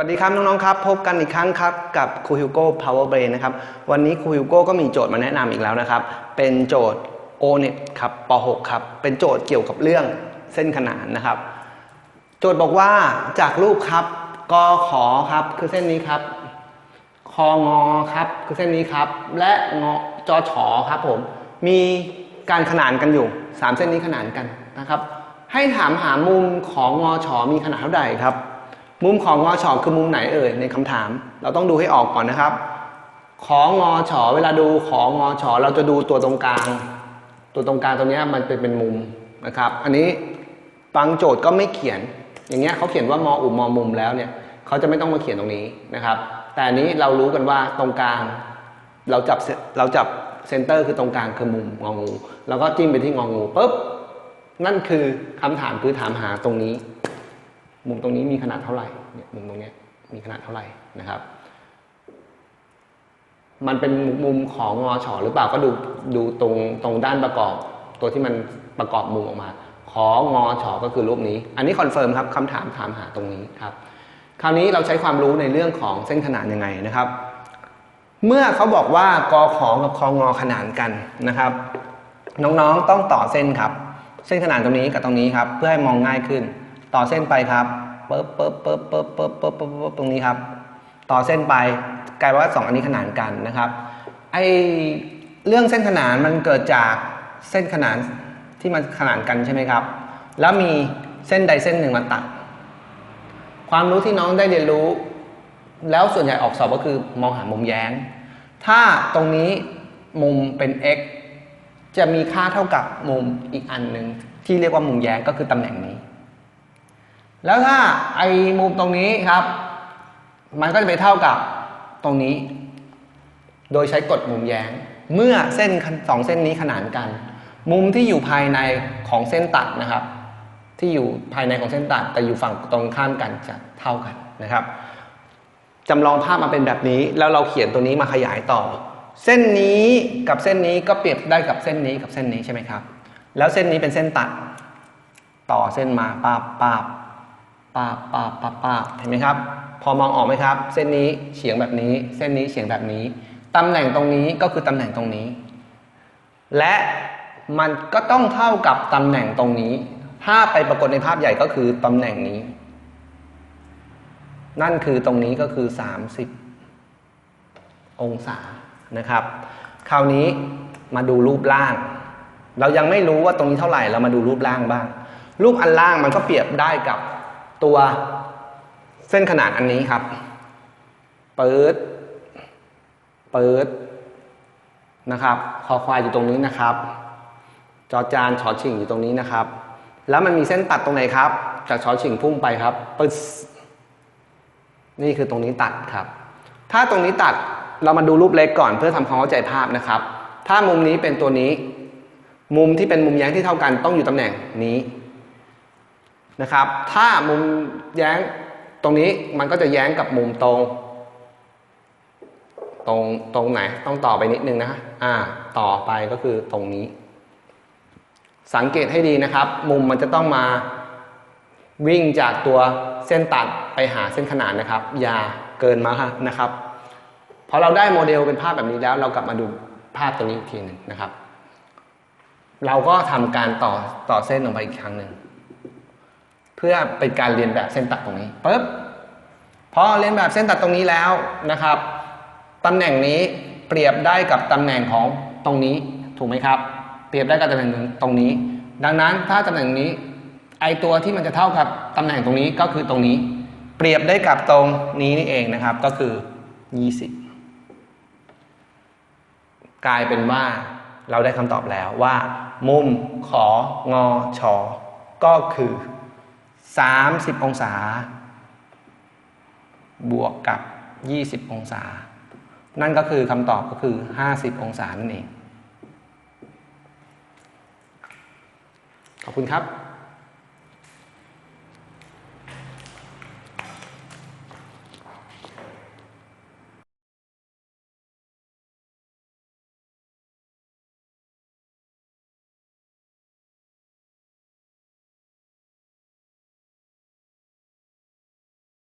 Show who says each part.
Speaker 1: วัสดีครับน้องๆครับพบกันอีกครั้งครับกับครูฮิวโก้ Power Brain นะครับวันนี้ครูฮิวโก้ก็มีโจทย์มาแนะนำอีกแล้วนะครับ เป็นโจทย์ o n e t ครับป .6 ครับ เป็นโจทย์เกี่ยวกับเรื่องเส้นขนานนะครับ โจทย์บอกว่าจากรูปครับกขอครับคือเส้นนี้ครับคองอครับคือเส้นนี้ครับ และงอจอฉอครับผมมีการขนานกันอยู่ 3 เส้นนี้ขนานกันนะครับ ให้ถามหามุมของงอฉอมีขนาดเท่าไหร่ครับ มุมของงอฉอคือมุมไหนเอ่ยในคำถาม เราต้องดูให้ออกก่อนนะครับ ของงอฉอเวลาดูของงอฉอเราจะดูตัวตรงกลาง ตัวตรงกลางตรงนี้มันเป็นเป็นมุมนะครับ อันนี้บางโจทย์ก็ไม่เขียน อย่างเงี้ยเขาเขียนว่ามออุมอมุมแล้วเนี่ยเขาจะไม่ต้องมาเขียนตรงนี้นะครับ แต่อันนี้เรารู้กันว่าตรงกลาง เราจับเซเราจับเซนเตอร์คือตรงกลางคือมุมงองู แล้วก็จิ้มไปที่งองูปุ๊บนั่นคือคำถามคือถามหาตรงนี้ มุมตรงนี้มีขนาดเท่าไหร่เนี่ยมุมตรงนี้มีขนาดเท่าไหร่นะครับ มันเป็นมุมของงอฉอหรือเปล่าก็ดูดูตรงตรงด้านประกอบ ตัวที่มันประกอบมุมออกมา ของงอฉอก็คือรูปนี้ อันนี้คอนเฟิร์มครับคำถามถามหาตรงนี้ครับ คราวนี้เราใช้ความรู้ในเรื่องของเส้นขนานยังไงนะครับ เมื่อเขาบอกว่ากอของกับคองอขนานกันนะครับ น้องๆต้องต่อเส้นครับ เส้นขนานตรงนี้กับตรงนี้ครับ เพื่อให้มองง่ายขึ้น ต่อเส้นไปครับปึ๊บปึ๊บปึ๊บปึ๊บปึ๊บปึ๊บปึ๊บปึ๊บตรงนี้ครับ ต่อเส้นไปกลายว่าสองอันนี้ขนานกันนะครับไอเรื่องเส้นขนานมันเกิดจากเส้นขนานที่มันขนานกันใช่ไหมครับ แล้วมีเส้นใดเส้นหนึ่งมาตัด ความรู้ที่น้องได้เรียนรู้ แล้วส่วนใหญ่ออกสอบก็คือมองหามุมแย้ง ถ้าตรงนี้มุมเป็น x จะมีค่าเท่ากับมุมอีกอันหนึ่งที่เรียกว่ามุมแย้งก็คือตำแหน่งนี้ แล้วถ้าไอ้มุมตรงนี้ครับ มันก็จะไปเท่ากับตรงนี้ โดยใช้กฎมุมแย้ง เมื่อเส้นสองเส้นนี้ขนานกัน มุมที่อยู่ภายในของเส้นตัดนะครับ ที่อยู่ภายในของเส้นตัด แต่อยู่ฝั่งตรงข้ามกันจะเท่ากันนะครับจำลองภาพมาเป็นแบบนี้ แล้วเราเขียนตัวนี้มาขยายต่อ เส้นนี้กับเส้นนี้ก็เปรียบได้กับเส้นนี้กับเส้นนี้ใช่ไหมครับ แล้วเส้นนี้เป็นเส้นตัด ต่อเส้นมาปาบปาบ ปาปาปาปาเห็นไหมครับ พอมองออกไหมครับ เส้นนี้เฉียงแบบนี้ เส้นนี้เฉียงแบบนี้ ตำแหน่งตรงนี้ก็คือตำแหน่งตรงนี้ และมันก็ต้องเท่ากับตำแหน่งตรงนี้ ถ้าไปปรากฏในภาพใหญ่ก็คือตำแหน่งนี้ นั่นคือตรงนี้ก็คือ 30 องศานะครับ คราวนี้มาดูรูปร่าง เรายังไม่รู้ว่าตรงนี้เท่าไหร่เรามาดูรูปร่างบ้าง รูปอันล่างมันก็เปรียบได้กับ ตัวเส้นขนาดอันนี้ครับ เปิด เปิด นะครับ คอควายอยู่ตรงนี้นะครับ จอจานชอชิงอยู่ตรงนี้นะครับ แล้วมันมีเส้นตัดตรงไหนครับ จากชอชิงพุ่งไปครับปึ๊ดนี่คือตรงนี้ตัดครับ ถ้าตรงนี้ตัดเรามาดูรูปเล็กก่อนเพื่อทำความเข้าใจภาพนะครับ ถ้ามุมนี้เป็นตัวนี้ มุมที่เป็นมุมแย้งที่เท่ากันต้องอยู่ตำแหน่งนี้ นะครับ ถ้ามุมแย้งตรงนี้มันก็จะแย้งกับมุมตรง ตรงตรงไหนต้องต่อไปนิดนึงนะอ่าต่อไปก็คือตรงนี้ สังเกตให้ดีนะครับ มุมมันจะต้องมาวิ่งจากตัวเส้นตัดไปหาเส้นขนานนะครับ อย่าเกินมานะครับพอเราได้โมเดลเป็นภาพแบบนี้แล้ว เรากลับมาดูภาพตัวนี้อีกทีหนึ่งนะครับ เราก็ทำการต่อต่อเส้นลงไปอีกครั้งหนึ่ง เพื่อเป็นการเรียนแบบเส้นตัดตรงนี้ปึ๊บพอเรียนแบบเส้นตัดตรงนี้แล้วนะครับตำแหน่งนี้เปรียบได้กับตำแหน่งของตรงนี้ถูกไหมครับ เปรียบได้กับตำแหน่งตรงนี้ ดังนั้นถ้าตำแหน่งนี้ไอตัวที่มันจะเท่ากับตำแหน่งตรงนี้ก็คือตรงนี้ เปรียบได้กับตรงนี้นี่เองนะครับ ก็คือ 20 กลายเป็นว่าเราได้คำตอบแล้วว่า มุมของอชอก็คือ 30 องศา บวกกับ 20 องศา นั่นก็คือคำตอบก็คือ 50 องศานั่นเอง ขอบคุณครับ